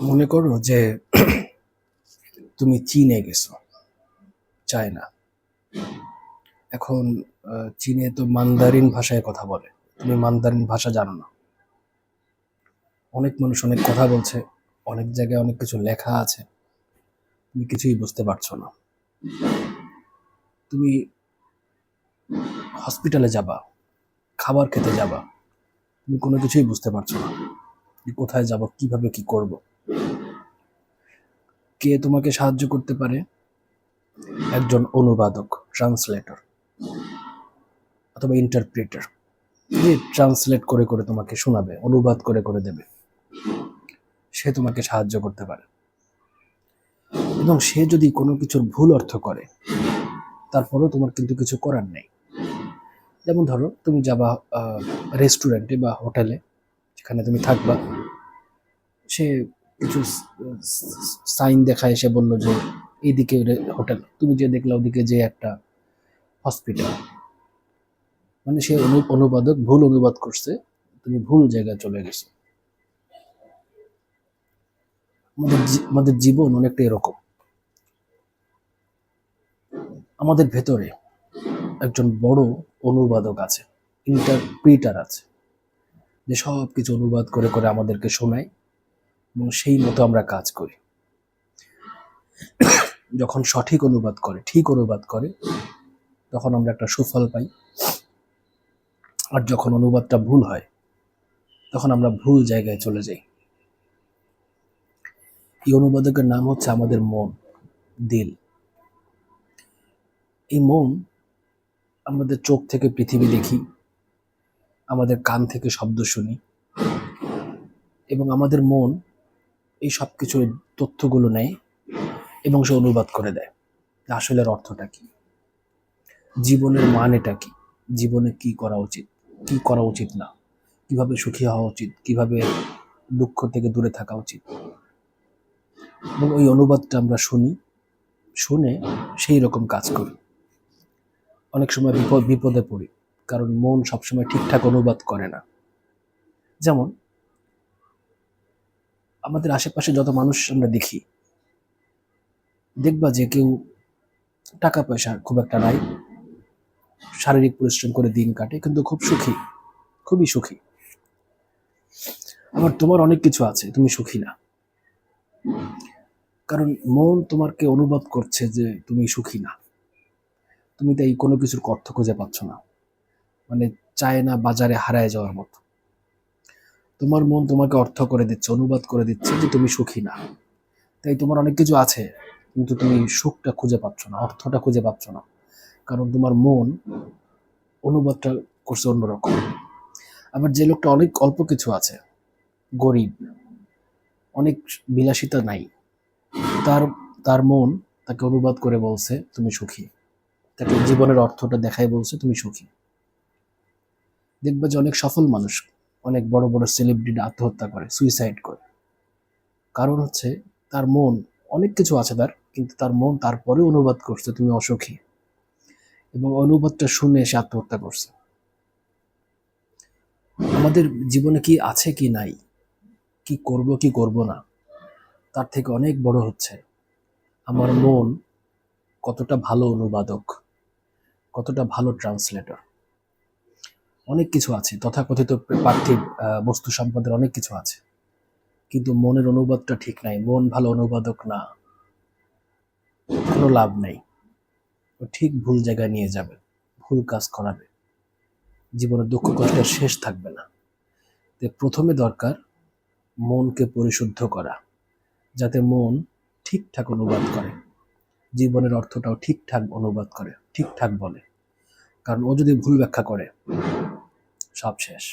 মনে করো যে তুমি চীনে গেছো, চায়না। এখন চীনে তো মান্দারিন ভাষায় কথা বলে। তুমি মান্দারিন ভাষা জানো না। অনেক মানুষ অনেক কথা বলছে, অনেক জায়গায় অনেক কিছু লেখা আছে। তুমি কিছুই বুঝতে পারছ না। তুমি হসপিটালে যাবা, খাবার খেতে যাবা, তুমি কোনো কিছুই বুঝতে পারছ না। কোথায় যাব, কীভাবে কি করব? কে তোমাকে সাহায্য করতে পারে? একজন অনুবাদক ট্রান্সলেটর অথবা ইন্টারপ্রেটার যে ট্রান্সলেট করে করে তোমাকে শোনাবে, অনুবাদ করে করে দেবে, সে তোমাকে সাহায্য করতে পারে। এবং সে যদি কোনো কিছুর ভুল অর্থ করে, তারপরেও তোমার কিন্তু কিছু করার নেই। যেমন ধরো, তুমি যাবা রেস্টুরেন্টে বা হোটেলে যেখানে তুমি থাকবা, সে কিছু সাইন দেখায়, সে বলল যে এইদিকে হোটেল তুমি যে দেখলা ওদিকে যে একটা হসপিটাল মানে সে অনু- অনুবাদক ভুল অনুবাদ করছে, তুমি ভুল জায়গায় চলে গেছো। আমাদের আমাদের জীবন অনেকটা এরকম। আমাদের ভেতরে একজন বড় অনুবাদক আছে ইন্টারপ্রিটার আছে। যে সব কিছু অনুবাদ করে করে আমাদেরকে শোনায়। এবং সেই মতো আমরা কাজ করি। যখন সঠিক অনুবাদ করে, ঠিক অনুবাদ করে, তখন আমরা একটা সুফল পাই। আর যখন অনুবাদটা ভুল হয়, তখন আমরা ভুল জায়গায় চলে যাই। এই অনুবাদকের নাম হচ্ছে আমাদের মন, দিল। এই মন আমাদের চোখ থেকে পৃথিবী দেখি, আমাদের কান থেকে শব্দ শুনি এবং আমাদের মন এই সব কিছুর তথ্যগুলো নেয় এবং সে অনুবাদ করে দেয়। আসলের অর্থটা কি? জীবনের মানেটা কি? জীবনে কি করা উচিত? কি করা উচিত না? কীভাবে সুখী হওয়া উচিত? কীভাবে দুঃখ থেকে দূরে থাকা উচিত? এবং ওই অনুবাদটা আমরা শুনি, শুনে সেই রকম কাজ করি। অনেক সময় বিপদ, বিপদে পড়ি, কারণ মন সবসময় ঠিকঠাক অনুবাদ করে না। যেমন আমাদের আশেপাশে যত মানুষ আমরা দেখি, দেখবা যে কেউ টাকা পয়সা খুব একটা নাই, শারীরিক পরিশ্রম করে দিন কাটে, কিন্তু খুব সুখী, খুবই সুখী। আবার তোমার অনেক কিছু আছে, তুমি সুখী না। কারণ মন তোমাকে অনুবাদ করছে যে তুমি সুখী না। তুমি তাই কোনো কিছুর অর্থ খুঁজে পাচ্ছ না। মানে চায় না বাজারে হারায় যাওয়ার মতো। তোমার মন তোমাকে অর্থ করে দিচ্ছে, অনুবাদ করে দিচ্ছে যে তুমি সুখী না। তাই তোমার অনেক কিছু আছে, কিন্তু তুমি সুখটা খুঁজে পাচ্ছ না, অর্থটা খুঁজে পাচ্ছ না। কারণ তোমার মন অনুবাদটা করছে অন্যরকম। আবার যে লোকটা অনেক অল্প কিছু আছে, গরিব, অনেক বিলাসিতা নাই, তার তার মন তাকে অনুবাদ করে বলছে, তুমি সুখী। তাকে জীবনের অর্থটা দেখাই বলছে, তুমি সুখী। দেখবা যে অনেক সফল মানুষ অনেক বড় বড় সেলিব্রিটি আত্মহত্যা করে সুইসাইড করে। কারণ হচ্ছে তার মন, অনেক কিছু আছে তার, কিন্তু তার মন তারপরে অনুবাদ করছে, তুমি অসুখী। এবং অনুবাদটা শুনে সে আত্মহত্যা করছে। আমাদের জীবনে কি আছে কি নাই? কি করব কি করব না? তার থেকে অনেক বড় হচ্ছে আমার মন কতটা ভালো অনুবাদক, কতটা ভালো ট্রান্সলেটর অনেক কিছু আছে, তথাকথিত পার্থিব বস্তু সম্পদের অনেক কিছু আছে। কিন্তু মনের অনুবাদটা ঠিক নাই, মন ভালো অনুবাদক না। কোনো লাভ নেই। ঠিক ভুল জায়গায় নিয়ে যাবে, ভুল কাজ করাবে। জীবনের দুঃখ কষ্টের শেষ থাকবে না। তো প্রথমে দরকার মনকে পরিশুদ্ধ করা, যাতে মন ঠিকঠাক অনুবাদ করে। জীবনের অর্থটাও ঠিকঠাক অনুবাদ করে, ঠিকঠাক বলে। কারণ ও যদি ভুল ব্যাখ্যা করে সব শেষ।